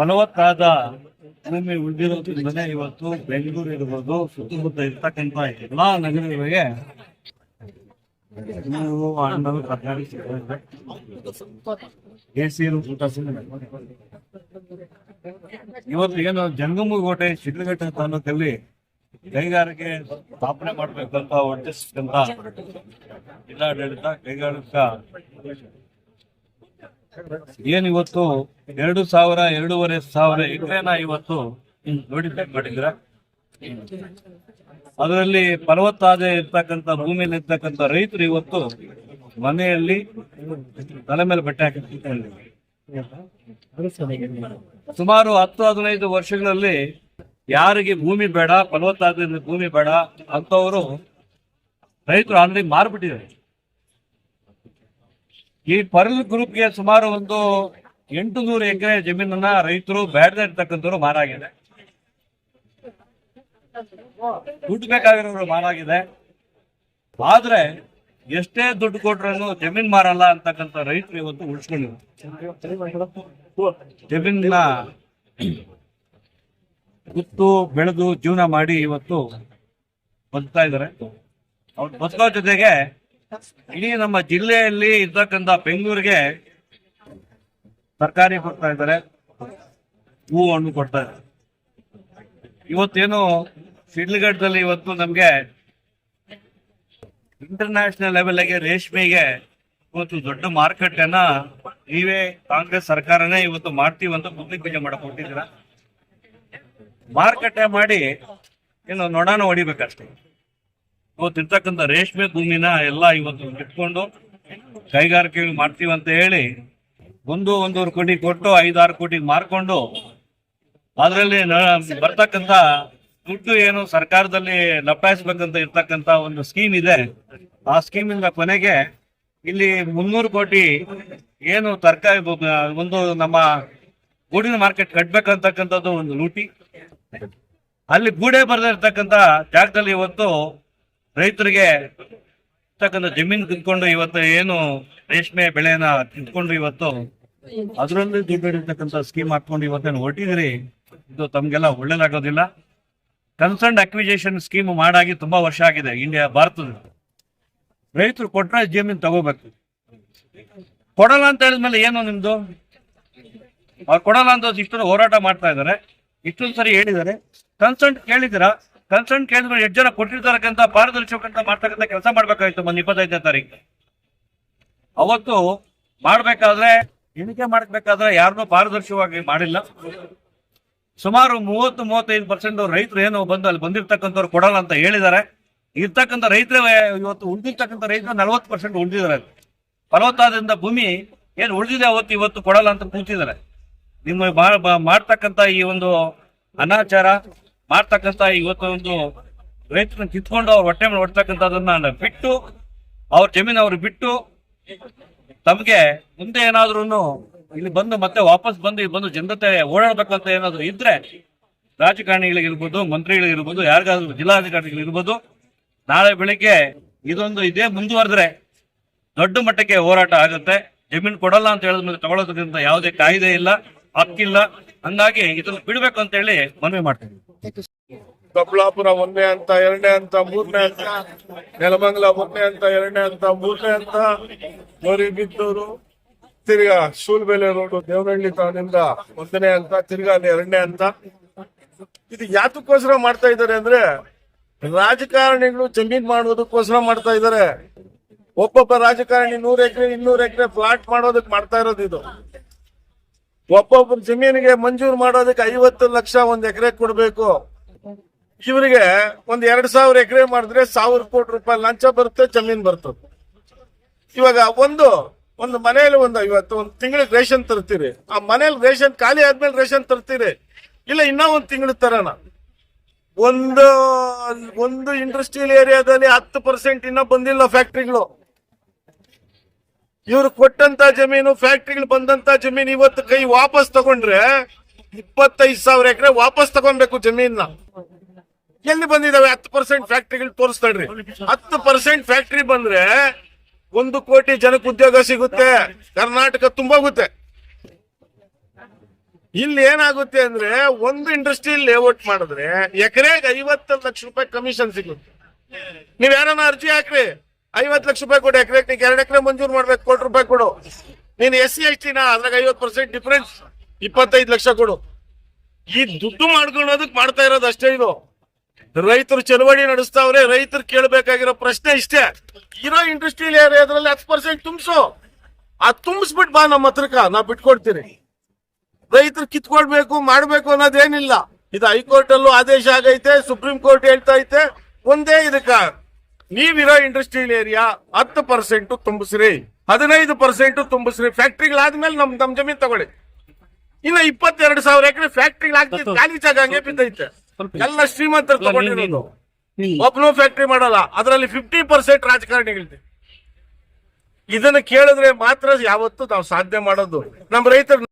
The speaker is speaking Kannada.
ಫಲವತ್ತಾದ ಭೂಮಿ ಉಳಿದಿರೋದ್ರಿಂದನೇ ಇವತ್ತು ಬೆಂಗಳೂರು ಇರ್ಬೋದು, ಸುತ್ತಮುತ್ತ ಇರ್ತಕ್ಕಂಥ ಎಲ್ಲಾ ನಗರಗಳಿಗೆ. ಇವತ್ತು ಏನು ಜಂಗಮಕೋಟೆ ಶಿಡ್ಲಘಟ್ಟ ತಾಲೂಕಲ್ಲಿ ಕೈಗಾರಿಕೆ ಸ್ಥಾಪನೆ ಮಾಡ್ಬೇಕಂತ ಹೊರಟಿಸ್ತಕ್ಕಂತ ಜಿಲ್ಲಾಡಳಿತ ಕೈಗಾರಿಕಾ ಏನ್ ಇವತ್ತು ಎರಡು ಸಾವಿರ, ಎರಡೂವರೆ ಸಾವಿರ ಎಕರೆನ ಇವತ್ತು ನೋಡಿಫೈ ಮಾಡಿದ್ರ ಅದರಲ್ಲಿ ಫಲವತ್ತಾದ ಇರ್ತಕ್ಕಂತ ಭೂಮಿಯಲ್ಲಿ ಇರ್ತಕ್ಕಂಥ ರೈತರು ಇವತ್ತು ಮನೆಯಲ್ಲಿ ತಲೆ ಮೇಲೆ ಬಟ್ಟೆ ಹಾಕಿ. ಸುಮಾರು ಹತ್ತು, ಹದಿನೈದು ವರ್ಷಗಳಲ್ಲಿ ಯಾರಿಗೆ ಭೂಮಿ ಬೇಡ, ಫಲವತ್ತಾದ ಭೂಮಿ ಬೇಡ ಅಂತವರು ರೈತರು ಆಲ್ರೆಡಿ ಮಾರ್ಬಿಟ್ಟಿದ್ದಾರೆ ಈ ಪರ್ಲ್ ಗ್ರೂಪ್ಗೆ ಸುಮಾರು ಒಂದು ಎಂಟು ನೂರು ಎಕರೆ ಜಮೀನನ್ನ ರೈತರು ಬೇಡದೇ ಇರ್ತಕ್ಕಂಥವ್ರು ಮಾರಾಗಿದೆ. ದುಡ್ಡು ಬೇಕಾಗಿರೋರು ಮಾರಾಗಿದೆ. ಆದ್ರೆ ಎಷ್ಟೇ ದುಡ್ಡು ಕೊಟ್ರೂ ಜಮೀನ್ ಮಾರಲ್ಲ ಅಂತಕ್ಕಂಥ ರೈತರು ಇವತ್ತು ಉಳಿಸ್ಕೊಂಡಿದ್ದಾರೆ. ಜಮೀನ ಕುತ್ತು ಬೆಳೆದು ಜೀವನ ಮಾಡಿ ಇವತ್ತು ಬದುಕ್ತಾ ಇದ್ದಾರೆ. ಅವ್ರು ಬದುಕೋ ಜೊತೆಗೆ ಇಡೀ ನಮ್ಮ ಜಿಲ್ಲೆಯಲ್ಲಿ ಇರ್ತಕ್ಕಂಥ ಬೆಂಗಳೂರಿಗೆ ತರಕಾರಿ ಕೊಡ್ತಾ ಇದ್ದಾರೆ. ಹೂ ಹಣ್ಣು ಕೊಡ್ತಾ ಇದ್ದಾರೆ. ಇವತ್ತೇನು ಸಿಡ್ಲಿಘಟ್ಟದಲ್ಲಿ ಇವತ್ತು ನಮ್ಗೆ ಇಂಟರ್ನ್ಯಾಷನಲ್ ಲೆವೆಲ್ಗೆ ರೇಷ್ಮೆಗೆ ಇವತ್ತು ದೊಡ್ಡ ಮಾರ್ಕೆಟ್ ಅನ್ನ ನೀವೇ ಕಾಂಗ್ರೆಸ್ ಸರ್ಕಾರನೇ ಇವತ್ತು ಮಾಡ್ತೀವಿ ಅಂತ ಪಬ್ಲಿಕ್ ಪೂಜೆ ಮಾಡಕ್ ಮಾರುಕಟ್ಟೆ ಮಾಡಿ, ಏನು ನೋಡಾನು ಹೊಡಿಬೇಕಷ್ಟೇ. ಇವತ್ತು ಇರ್ತಕ್ಕಂಥ ರೇಷ್ಮೆ ಭೂಮಿನ ಎಲ್ಲ ಇವತ್ತು ಬಿಟ್ಕೊಂಡು ಕೈಗಾರಿಕೆಗಳು ಮಾಡ್ತೀವಿ ಅಂತ ಹೇಳಿ ಒಂದು ಒಂದೂವರೆ ಕೋಟಿ ಕೊಟ್ಟು ಐದಾರು ಕೋಟಿ ಮಾರ್ಕೊಂಡು ಅದರಲ್ಲಿ ಬರ್ತಕ್ಕಂಥ ದುಡ್ಡು ಏನು ಸರ್ಕಾರದಲ್ಲಿ ಲಪ್ಪಾಯಿಸ್ಬೇಕಂತ ಇರ್ತಕ್ಕಂಥ ಒಂದು ಸ್ಕೀಮ್ ಇದೆ. ಆ ಸ್ಕೀಮಿಂದ ಕೊನೆಗೆ ಇಲ್ಲಿ ಮುನ್ನೂರು ಕೋಟಿ ಏನು ತರಕಾರಿ ಒಂದು ನಮ್ಮ ಗೂಡಿನ ಮಾರ್ಕೆಟ್ ಕಟ್ಬೇಕಂತಕ್ಕಂಥದ್ದು ಒಂದು ಲೂಟಿ. ಅಲ್ಲಿ ಗೂಡೆ ಬರದೇ ಜಾಗದಲ್ಲಿ ಇವತ್ತು ರೈತರಿಗೆ ಇರ್ತಕ್ಕಂಥ ಜಮೀನು ಕಿತ್ಕೊಂಡು ಇವತ್ತು ಏನು ರೇಷ್ಮೆ ಬೆಳೆನ ತಿಂದ್ಕೊಂಡು ಇವತ್ತು ಅದರಲ್ಲಿ ದುಡ್ಡು ಸ್ಕೀಮ್ ಹಾಕೊಂಡು ಇವತ್ತೇನು ಹೊರಟಿದ್ರಿ ಇದು ತಮ್ಗೆಲ್ಲ ಒಳ್ಳೇದಾಗೋದಿಲ್ಲ. ಕನ್ಸರ್ನ್ ಅಕ್ವಿಜೇಷನ್ ಸ್ಕೀಮ್ ಮಾಡಾಗಿ ತುಂಬಾ ವರ್ಷ ಆಗಿದೆ ಇಂಡಿಯಾ ಭಾರತದ ರೈತರು ಕೊಟ್ಟರೆ ಜಮೀನು ತಗೋಬೇಕು. ಕೊಡಲ್ಲ ಅಂತ ಹೇಳಿದ್ಮೇಲೆ ಏನು ನಿಮ್ದು? ಅವ್ರು ಕೊಡಲ್ಲ ಅಂತ ಇಷ್ಟೊಂದು ಹೋರಾಟ ಮಾಡ್ತಾ ಇದ್ದಾರೆ. ಇಷ್ಟೊಂದು ಸರಿ ಹೇಳಿದ್ದಾರೆ. ಕನ್ಸರ್ಟ್ ಕೇಳಿದಿರಾ ಕನ್ಸಲ್ಟ್ ಕೇಂದ್ರ ಎಷ್ಟು ಜನ ಕೊಟ್ಟಿರ್ತಾರಕ್ಕಂತ, ಪಾರದರ್ಶಕಂತ ಮಾಡ್ತಕ್ಕಂಥ ಕೆಲಸ ಮಾಡ್ಬೇಕಾಯ್ತು ಮೊನ್ನೆ ಇಪ್ಪತ್ತೈದನೇ ತಾರೀಕು. ಅವತ್ತು ಮಾಡ್ಬೇಕಾದ್ರೆ, ಎಣಿಕೆ ಮಾಡಬೇಕಾದ್ರೆ ಯಾರನ್ನೂ ಪಾರದರ್ಶಕವಾಗಿ ಮಾಡಿಲ್ಲ. ಸುಮಾರು ಮೂವತ್ತು, ಮೂವತ್ತೈದು ಪರ್ಸೆಂಟ್ ರೈತರು ಏನು ಬಂದು ಅಲ್ಲಿ ಬಂದಿರ್ತಕ್ಕಂಥವ್ರು ಕೊಡಲ್ಲ ಅಂತ ಹೇಳಿದ್ದಾರೆ. ಇರ್ತಕ್ಕಂಥ ರೈತರೇ, ಇವತ್ತು ಉಳಿದಿರ್ತಕ್ಕಂಥ ರೈತರು ನಲವತ್ತು ಪರ್ಸೆಂಟ್ ಉಳಿದಿದ್ದಾರೆ. ಫಲವತ್ತಾದ್ರಿಂದ ಭೂಮಿ ಏನು ಉಳಿದಿದೆ ಅವತ್ತು, ಇವತ್ತು ಕೊಡಲ್ಲ ಅಂತ ಕೂತಿದ್ದಾರೆ. ನಿಮ್ಮ ಮಾಡ್ತಕ್ಕಂಥ ಈ ಒಂದು ಅನಾಚಾರ ಮಾಡ್ತಕ್ಕಂಥ ಇವತ್ತು ಒಂದು ರೈತರನ್ನ ಕಿತ್ಕೊಂಡು ಅವ್ರ ಹೊಟ್ಟೆ ಮೇಲೆ ಹೊಡ್ತಕ್ಕಂಥದನ್ನ ಬಿಟ್ಟು, ಅವ್ರ ಜಮೀನು ಅವ್ರು ಬಿಟ್ಟು, ತಮಗೆ ಮುಂದೆ ಏನಾದ್ರೂ ಇಲ್ಲಿ ಬಂದು ಮತ್ತೆ ವಾಪಸ್ ಬಂದು ಇಲ್ಲಿ ಬಂದು ಜನತೆ ಓಡಾಡ್ಬೇಕಂತ ಏನಾದ್ರು ಇದ್ರೆ ರಾಜಕಾರಣಿಗಳಿಗಿರ್ಬೋದು, ಮಂತ್ರಿಗಳಿಗಿರ್ಬೋದು, ಯಾರಿಗಾದ್ರೂ ಜಿಲ್ಲಾಧಿಕಾರಿಗಳಿರ್ಬೋದು ನಾಳೆ ಬೆಳಿಗ್ಗೆ ಇದೊಂದು ಇದೇ ಮುಂದುವರೆದ್ರೆ ದೊಡ್ಡ ಮಟ್ಟಕ್ಕೆ ಹೋರಾಟ ಆಗುತ್ತೆ. ಜಮೀನು ಕೊಡಲ್ಲ ಅಂತ ಹೇಳಿದ್ಮೇಲೆ ತಗೊಳ್ಳೋದ್ರಿಂದ ಯಾವುದೇ ಕಾಯ್ದೆ ಇಲ್ಲ, ಹಕ್ಕಿಲ್ಲ. ಹಂಗಾಗಿ ಇದನ್ನು ಬಿಡ್ಬೇಕು ಅಂತ ಹೇಳಿ ಮನವಿ ಮಾಡ್ತೀನಿ ಕಬ್ಲಾಪುರ ಒಂದನೇ ಅಂತ, ಎರಡನೇ ಅಂತ, ಮೂರನೇ ಅಂತ, ನೆಲಮಂಗಲ ಒಂದನೇ ಅಂತ, ಎರಡನೇ ಅಂತ, ಮೂರನೇ ಅಂತ ಗೌರಿಬಿದ್ದೂರು ತಿರ್ಗಾ ಸೂಲ್ಬೆಲೆ ರೋಡು ದೇವನಹಳ್ಳಿ ತಾನಿಂದ ಒಂದನೇ ಅಂತ, ತಿರ್ಗಾ ಎರಡನೇ ಅಂತ. ಇದು ಯಾತಕ್ಕೋಸ್ಕರ ಮಾಡ್ತಾ ಇದ್ದಾರೆ ಅಂದ್ರೆ ರಾಜಕಾರಣಿಗಳು ಜಮೀನ್ ಮಾಡೋದಕ್ಕೋಸ್ಕರ ಮಾಡ್ತಾ ಇದ್ದಾರೆ. ಒಬ್ಬೊಬ್ಬ ರಾಜಕಾರಣಿ ನೂರ್ ಎಕರೆ, ಇನ್ನೂರ್ ಎಕರೆ ಫ್ಲಾಟ್ ಮಾಡೋದಕ್ಕೆ ಮಾಡ್ತಾ ಇರೋದು ಇದು. ಒಬ್ಬೊಬ್ಬರ ಜಮೀನಿಗೆ ಮಂಜೂರು ಮಾಡೋದಕ್ಕೆ ಐವತ್ತು ಲಕ್ಷ ಒಂದ್ ಎಕರೆ ಕೊಡ್ಬೇಕು. ಇವರಿಗೆ ಒಂದ್ ಎರಡ್ ಸಾವಿರ ಎಕರೆ ಮಾಡಿದ್ರೆ ಸಾವಿರ ಕೋಟಿ ರೂಪಾಯಿ ಲಂಚ ಬರುತ್ತೆ, ಜಮೀನ್ ಬರ್ತದೆ ಇವಾಗ ಒಂದು ಒಂದು ಮನೆಯಲ್ಲಿ ಒಂದು ಐವತ್ತು, ಒಂದು ತಿಂಗಳಿಗೆ ರೇಷನ್ ತರ್ತೀರಿ. ಆ ಮನೇಲಿ ರೇಷನ್ ಖಾಲಿ ಆದ್ಮೇಲೆ ರೇಷನ್ ತರ್ತೀರಿ. ಇಲ್ಲ ಇನ್ನೂ ಒಂದು ತಿಂಗಳು ತರೋಣ. ಒಂದು ಒಂದು ಇಂಡಸ್ಟ್ರಿಯಲ್ ಏರಿಯಾದಲ್ಲಿ ಹತ್ತು ಪರ್ಸೆಂಟ್ ಇನ್ನ ಬಂದಿಲ್ಲ ಫ್ಯಾಕ್ಟ್ರಿಗಳು ಇವ್ರು ಕೊಟ್ಟಂತ ಜಮೀನು ಫ್ಯಾಕ್ಟ್ರಿಗಳು ಬಂದಂತ ಜಮೀನು ಇವತ್ತು ಕೈ ವಾಪಸ್ ತಗೊಂಡ್ರೆ ಇಪ್ಪತ್ತೈದು ಸಾವಿರ ಎಕರೆ ವಾಪಸ್ ತಗೊಬೇಕು ಜಮೀನ ಎಲ್ಲಿ ಬಂದಿದಾವೆ? ಹತ್ತು ಪರ್ಸೆಂಟ್ ಫ್ಯಾಕ್ಟ್ರಿಗಳು ತೋರಿಸ್ತಾಡ್ರಿ ಹತ್ತು ಪರ್ಸೆಂಟ್ ಫ್ಯಾಕ್ಟ್ರಿ ಬಂದ್ರೆ ಒಂದು ಕೋಟಿ ಜನಕ್ಕೆ ಉದ್ಯೋಗ ಸಿಗುತ್ತೆ. ಕರ್ನಾಟಕ ತುಂಬೋಗುತ್ತೆ ಇಲ್ಲಿ ಏನಾಗುತ್ತೆ ಅಂದ್ರೆ ಒಂದು ಇಂಡಸ್ಟ್ರಿ ಲೇಔಟ್ ಮಾಡಿದ್ರೆ ಎಕರೆಗೆ ಐವತ್ತು ಲಕ್ಷ ರೂಪಾಯಿ ಕಮಿಷನ್ ಸಿಗುತ್ತೆ. ನೀವ್ ಯಾರನ್ನ ಅರ್ಜಿ ಹಾಕ್ರಿ. ಐವತ್ತು ಲಕ್ಷ ರೂಪಾಯಿ ಕೊಡು, ಎಕರೆ ನೀವು ಎರಡು ಎಕರೆ ಮಂಜೂರು ಮಾಡ್ಬೇಕು, ಕೋಟಿ ರೂಪಾಯಿ ಕೊಡು. ನೀನು ಎಸ್ ಸಿ, ಎಸ್ ಟಿನ ಅದ್ರಾಗ ಐವತ್ತು ಪರ್ಸೆಂಟ್ ಡಿಫ್ರೆನ್ಸ್ ಇಪ್ಪತ್ತೈದು ಲಕ್ಷ ಕೊಡು. ಈ ದುಡ್ಡು ಮಾಡ್ಕೊಳ್ಳೋದಕ್ ಮಾಡ್ತಾ ಇರೋದು ಅಷ್ಟೇ ಇದು. ರೈತರು ಚಳವಳಿ ನಡೆಸ್ತಾವ್ರೆ, ರೈತರು ಕೇಳಬೇಕಾಗಿರೋ ಪ್ರಶ್ನೆ ಇಷ್ಟೇ. ಇರೋ ಇಂಡಸ್ಟ್ರಿಯಲ್ ಏರಿಯಾದ್ರಲ್ಲಿ ಹತ್ತು ಪರ್ಸೆಂಟ್ ತುಂಬಿಸು. ಆ ತುಂಬಿಸ್ಬಿಟ್ಟು ಬಾ ನಮ್ಮ ಹತ್ರಕ ನಾ ಬಿಟ್ಕೊಡ್ತೀನಿ ರೈತರು ಕಿತ್ಕೊಳ್ಬೇಕು, ಮಾಡ್ಬೇಕು ಅನ್ನೋದೇನಿಲ್ಲ. ಇದು ಹೈಕೋರ್ಟ್ ಅಲ್ಲೂ ಆದೇಶ ಆಗೈತೆ, ಸುಪ್ರೀಂ ಕೋರ್ಟ್ ಹೇಳ್ತಾ ಐತೆ, ಒಂದೇ ಇದಕ್ಕ. ನೀವಿರೋ ಇಂಡಸ್ಟ್ರಿಯಲ್ ಏರಿಯಾ ಹತ್ತು ಪರ್ಸೆಂಟ್ ತುಂಬಿಸ್ರಿ ಹದಿನೈದು ಪರ್ಸೆಂಟ್ ತುಂಬಿಸ್ರಿ ಫ್ಯಾಕ್ಟ್ರಿಗಳಾದ್ಮೇಲೆ ನಮ್ ನಮ್ ಜಮೀನ್ ತಗೊಳ್ಳಿ. ಇನ್ನ ಇಪ್ಪತ್ತೆರಡು ಸಾವಿರ ಎಕರೆ ಫ್ಯಾಕ್ಟ್ರಿಗಳಾಗ್ತಿತ್ತು ಖಾಲಿ ಜಾಗ ಹಂಗೆ ಬಿದ್ದೈತೆ. ಎಲ್ಲ ಶ್ರೀಮಂತರು ತಗೊಂಡಿರೋದು. ಒಬ್ನು ಫ್ಯಾಕ್ಟ್ರಿ ಮಾಡಲ್ಲ ಅದರಲ್ಲಿ ಫಿಫ್ಟಿ ಪರ್ಸೆಂಟ್ ರಾಜಕಾರಣಿಗಳಿದೆ. ಇದನ್ನ ಕೇಳಿದ್ರೆ ಮಾತ್ರ ಯಾವತ್ತು ನಾವು ಸಾಧ್ಯ ಮಾಡೋದು. ನಮ್ಮ ರೈತರು